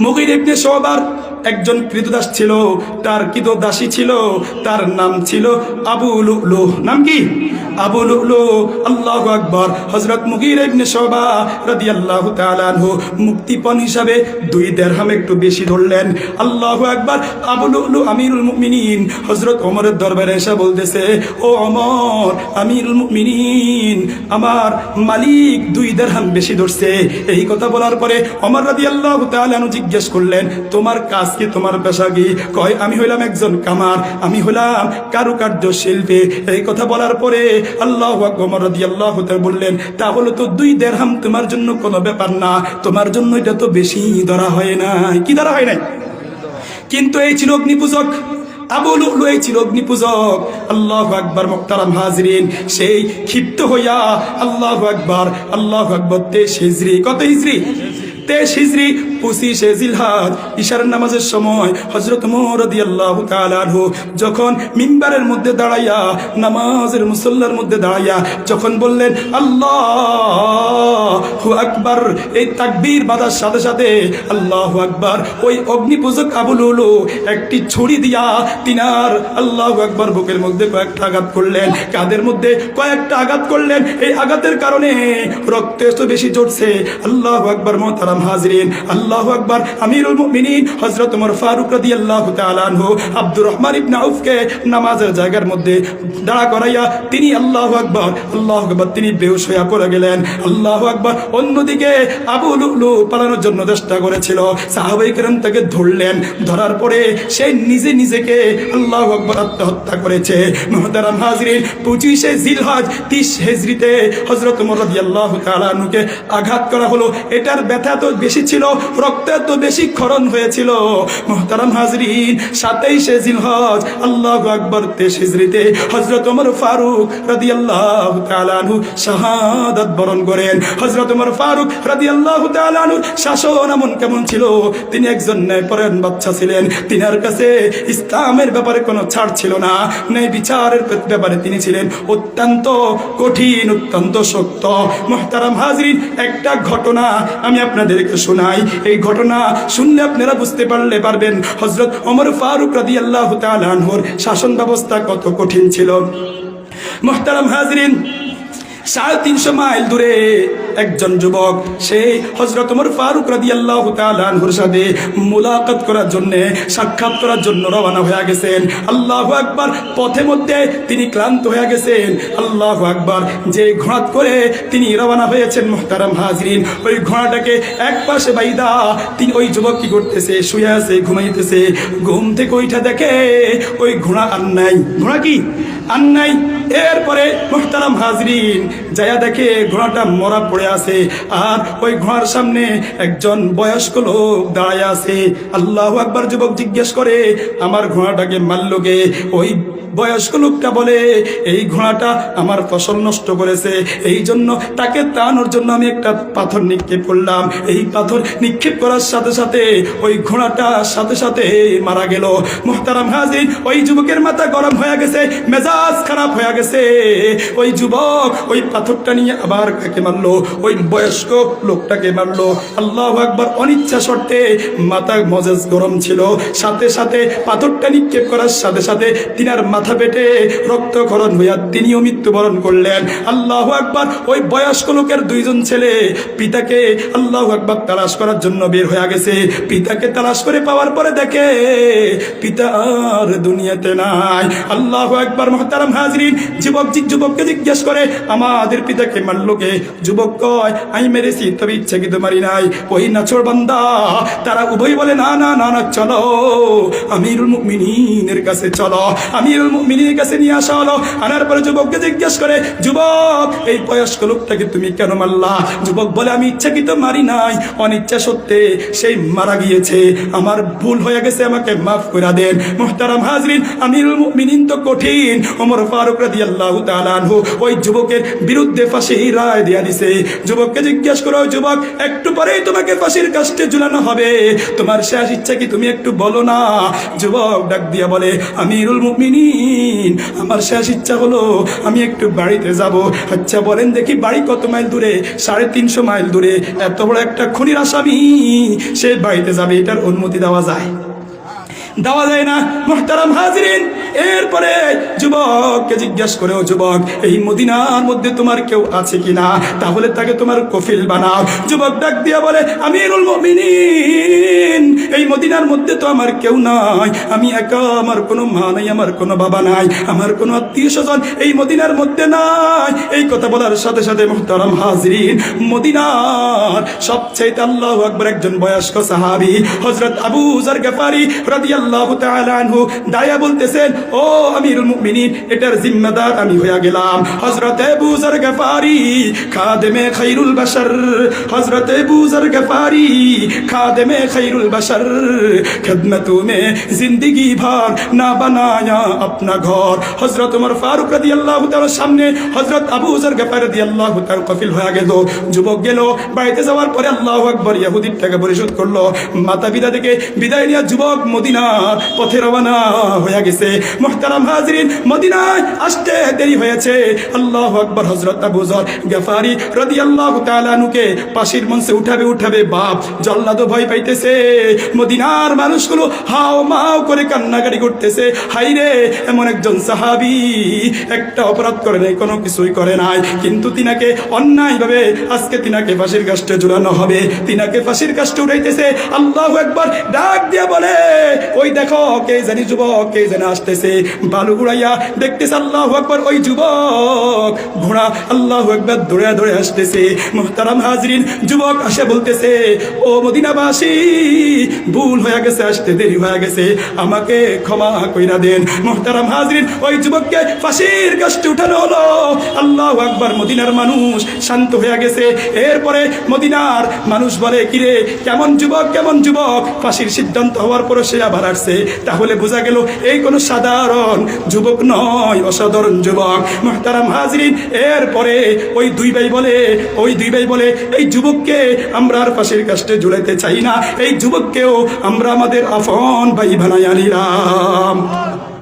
মুগির ইবনে শোবার একজন কৃতদাস ছিল, তার কৃত দাসী ছিল, তার নাম ছিল আবু লুলু। নাম কি? আবু লুলু, আল্লাহ আকবর। হজরত মুগির ইবনে শোবা রাদিয়াল্লাহু তাআলা আনহু মুক্তিপণ হিসাবে দুই দেড়হাম একটু বেশি ধরলেন। আল্লাহু আকবর, আবু লুলু আমিরুল মুমিনিন। হজরত অমরের দরবারে এসে বলতেছে, ও অমর আমিরুল মুমিনিন, আমার মালিক দুই দেড়হাম বেশি ধরছে। এই কথা বলার পরে অমর রাদিয়াল্লাহু তাআলা আনহু জিজ্ঞেস করলেন, তোমার কাজ কি তোমার পেশা কি কয়, আমি হইলাম একজন কামার, আমি হইলাম কারুকার্য শিল্পী এই কথা বলার পরে আল্লাহ আকবর রাদিয়াল্লাহু তাআলা বললেন, তাহলে তো দুই দেড়হাম তোমার জন্য কোনো ব্যাপার না, তোমার জন্য এটা তো বেশি ধরা হয় না কি ধরা হয় নাই? কিন্তু এই ছিল ছিল অগ্নিপূজক। আল্লাহ আকবর মোক্তারাম হাজরিন, সেই ক্ষিপ্ত হইয়া আল্লাহ আকবর আল্লাহ আকবর তেইশ হিজরি, কত হিজরি? তেইশ হিজরি পঁচিশে জিলহাদ ইশার নামাজের সময় হজরত মোরদি আল্লাহ তালাহু যখন মিম্বারের মধ্যে দাঁড়াইয়া, নামাজের মুসল্লার মধ্যে দাঁড়াইয়া যখন বললেন, আল্লাহ আকবার। এই তাকবীর বাঁধার সাথে সাথে আল্লাহ আকবার। ওই অগ্নিপূজক আবুল হলো একটি ছুরি দিয়া তিনার আল্লাহ আকবার বুকের মধ্যে কয়েকটা আঘাত করলেন। কাদের মধ্যে কয়েকটা আঘাত করলেন। এই আঘাতের কারণে রক্ত এত বেশি জড়ছে আল্লাহ আকবার, মোহতারাম হাজরিন। আল্লাহ আকবার। আমিরুল মুমিনিন হযরত ওমর ফারুক রাদিয়াল্লাহু তাআলা আনহু আব্দুর রহমান ইবনে আউফকে নামাজের জায়গার মধ্যে দাঁড়া করাইয়া তিনি আল্লাহু আকবার আল্লাহু আকবার, তিনি বেহুশ হয়ে পড়ে গেলেন। আল্লাহু আকবার। অন্যদিকে আবু লুলু পালানোর জন্য চেষ্টা করেছিল। সাহাবাই কেরাম তাকে ধরলেন। ধরার পরে সে নিজে নিজেকে আল্লাহু আকবার আত্মহত্যা করেছে। মোহতারাম হাজরিন, পঁচিশে জিলহজ, তিরিশ হেজরিতে হজরত ওমর রাদিয়াল্লাহু তাআলা আনহুকে আঘাত করা হলো। এটার ব্যথা তো বেশি ছিল। রক্ত তো বেশি ক্ষরণ হয়েছিল। মোহতারাম হাজরিন সাতাইশে জিলহজ, আল্লাহ আকবর, তেইশ হিজরিতে ওমর ফারুক রাদি আল্লাহ তালানহু শাহাদাত বরণ করেন। হজরত ওমর ফারুক রাদি আল্লাহ তালানহু শাসন এমন কেমন ছিল? তিনি একজন ন্যায়পরায়ণ বাচ্চা ছিলেন। তিনার কাছে ইসলামের ব্যাপারে কোনো ছাড় ছিল না। ন্যায় বিচারের ব্যাপারে তিনি ছিলেন অত্যন্ত কঠিন, অত্যন্ত শক্ত। মোহতারাম হাজরিন, একটা ঘটনা আমি আপনাদেরকে শোনাই। এই ঘটনা শুনলে আপনারা বুঝতে পারলে পারবেন। হজরত অমর ফারুক রাদি আল্লাহ তালহর শাসন ব্যবস্থা কত কঠিন ছিল। মোহতারাম হাজরিন, সাড়ে তিনশো মাইল দূরে একজন যুবক সেই হজরত ওমর ফারুক রাদি আল্লাহ তালহুর সাথে মুলাকাত করার জন্য, সাক্ষাৎ করার জন্য রওনা হয়ে গেছেন। আল্লাহ আকবার, পথে মধ্যে তিনি ক্লান্ত হয়ে গেছেন। আল্লাহ আকবার, যে ঘোড়াত করে তিনি রওনা হয়েছেন মোহতারাম হাজরিন। ওই ঘোড়াটাকে এক পাশে বাইদা, তিনি ওই যুবক কি করতেছে, শুয়ে আছে, ঘুমাইতেছে। ঘুম থেকে ওইটা দেখে ওই ঘোড়া আর নাই। ঘোড়া কি? আর নাই। এরপরে মোহতারাম হাজরিন যায়া দেখে ঘোড়াটা মরা পড়ে আছে আর ওই ঘোড়ার সামনে একজন বয়স্ক লোক দাঁড়ায় আছে। আল্লাহ একবার যুবক জিজ্ঞেস করে, আমার ঘোড়াটাকে মারলোকে ওই বয়স্ক লোকটা বলে, এই ঘোড়াটা আমার ফসল নষ্ট করেছে, এই জন্য তাকে তাড়ানোর জন্য আমি একটা পাথর নিক্ষেপ করলাম। এই পাথর নিক্ষেপ করার সাথে সাথে ওই ঘোড়াটা সাথে সাথে মারা গেল। মোহতারাম হাজির ওই যুবকের মাথা গরম হয়ে গেছে, মেজাজ খারাপ হয়ে গেছে। ওই যুবক ওই পাথরটা নিয়ে আবার কাকে মারলো? ওই বয়স্ক লোকটাকে মারলো। আল্লাহ একবার অনিচ্ছা শর্তে মাথা মজেজ গরম ছিল। সাথে সাথে পাথরটা নিক্ষেপ করার সাথে সাথে তিনার মাথা পেটে রক্তক্ষরণ হইয়া তিনিও মৃত্যুবরণ করলেন। আল্লাহ একবার ওই বয়স্ক লোকের দুইজন ছেলে পিতাকে আল্লাহ আকবার তালাশ করার জন্য বের হয়ে গেছে। পিতাকে তালাশ করে পাওয়ার পরে দেখে পিতা আর দুনিয়াতে নাই। আল্লাহ একবার মহতারাম হাজরিন, যুবক যুবককে জিজ্ঞেস করে, আমাদের পিতাকে মারলোকে যুবক কয় আমি মেরেছি, তবে ইচ্ছাকৃত মারি নাই। ওই নাচর বান্দা, তারা উভয় বলে না না না, চলো। আমিরুল মুমিনিনের কাছে চলো। আমিরুল মুমিনের কাছে নিয়ে আসা হলো। আনার পরে যুবককে জিজ্ঞেস করে, যুবক, এই বয়স্ক লোকটাকে তুমি কেন মারলা? যুবক বলে, আমি ইচ্ছাকৃত মারি নাই। অনিচ্ছা সত্ত্বে সেই মারা গিয়েছে। আমার ভুল হয়ে গেছে, আমাকে মাফ করে দেন। মোহতারাম হাজরিন, আমিরুল মুমিনিন তো কঠিন। ওমর ফারুক রাদিয়াল্লাহু তাআলা আনহু ওই যুবকের বিরুদ্ধে ফাঁসি রায় দিয়া দিছে। যুবককে জিজ্ঞেস করো, যুবক, একটু পরেই তোমাকে ফাঁসির কাস্টে ঝুলানো হবে। তোমার শেষ ইচ্ছা কি তুমি একটু বলো না? যুবক ডাক দিয়া বলে, আমিরুল মুমিনিন আমার শেষ ইচ্ছা হলো আমি একটু বাড়িতে যাব। আচ্ছা বলেন দেখি বাড়ি কত মাইল দূরে? সাড়ে তিনশো মাইল দূরে। এত বড় একটা খুনির আসামি। সে বাড়িতে যাবে, এটার অনুমতি দেওয়া যায়। দেওয়া যায় না। মোহতারাম হাজরিন, এরপরে যুবককে জিজ্ঞেস করে ও যুবক, এই মদিনার মধ্যে তোমার কেউ আছে কিনা? তাহলে তাকে তোমার কফিল বানাও। যুবক ডাক দিয়া বলে মুমিনিন, এই মদিনার মধ্যে তো আমার কেউ নাই। আমি একা, আমার কোনো মা নাই, আমার কোনো বাবা নাই, আমার কোনো আত্মীয় স্বজন এই মদিনার মধ্যে নাই। এই কথা বলার সাথে সাথে মোহতারাম হাজরিন, মদিনার সবচেয়ে আল্লাহ আকবর একজন বয়স্ক সাহাবি হজরত আবু জার গেফারি রাদিয়াল্লাহু আল্লাহ আনহু দায়া বলতেছেন, ও আমিরুল মুমিনিন, এটার জিম্মাদার আমি হইয়া গেলাম। হজরতে বুজার গেফারি, খাদেমে খৈরুল বাসার হজরতে বুজার গেফারি, খাদেমে খৈরুল বাসার খেদমত মে জিন্দগি ভর না বানায়া আপনা ঘর। হজরত উমর ফারুক রাদি আল্লাহ সামনে হজরত আবু জার গেফার রাদি আল্লাহ তার কফিল হয়ে গেল। যুবক গেল, বাড়িতে যাওয়ার পরে আল্লাহ আকবর, ইয়াহুদির টাকা পরিশোধ করল। মাতা পিতা থেকে বিদায় নিয়ে যুবক মদিনা পথে রওনা হয়ে গেছে। মুহতারাম হাজরিন মদিনায় আসতে দেরি হয়েছে। আল্লাহু আকবার হযরত আবু যর গফারি রাদিয়াল্লাহু তাআলা পাশের মঞ্চে উঠাবে উঠাবে, বাপ জল্লাদ ভয় পাইতেছে। মদিনার মানুষগুলো হাও মাও করে কান্নাকাটি করতেছে। হাই রে এমন একজন সাহাবি একটা অপরাধ করে নাই, কোনো কিছুই করে নাই। কিন্তু তিনাকে অন্যায়ভাবে আজকে তিনাকে ফাঁসির কাষ্টে ঝুলানো হবে। তিনাকে ফাঁসির কাষ্টে উঠাইতেছে। আল্লাহ একবার ডাক দিয়ে বলে, ওই দেখো কে জানি যুবক, কে জানি আসতেছে। বালু ঘুরাইয়া দেখতেছে আল্লাহ একবার ওই যুবক। ঘোড়া আল্লাহ একবার দৌড়ে দৌড়ে আসতেছে। মোহতারাম হাজরিন যুবক আসে বলতেছে, ও মদিনাবাসী, ভুল হয়ে গেছে, আসতে দেরি হয়ে গেছে। আমাকে ক্ষমা কইরা দেন। মোহতারাম হাজরিন ওই যুবককে ফাঁসির কাজটি উঠানো হলো। আল্লাহ আকবার মদিনার মানুষ শান্ত হয়ে গেছে। এরপরে মদিনার মানুষ বলে, কিরে, কেমন যুবক কেমন যুবক? ফাঁসির সিদ্ধান্ত হওয়ার পরে সে আবার আসছে তাহলে বোঝা গেল এই কোনো সাধারণ যুবক নয়, অসাধারণ যুবক। মোহতারাম হাজরিন, এরপরে ওই দুই ভাই বলে, ওই দুই ভাই বলে, এই যুবককে আমরা আর পাশের কাছে জুড়াইতে চাই না, এই যুবককেও আমরা আমাদের আফন ভাই ভানাই নিলাম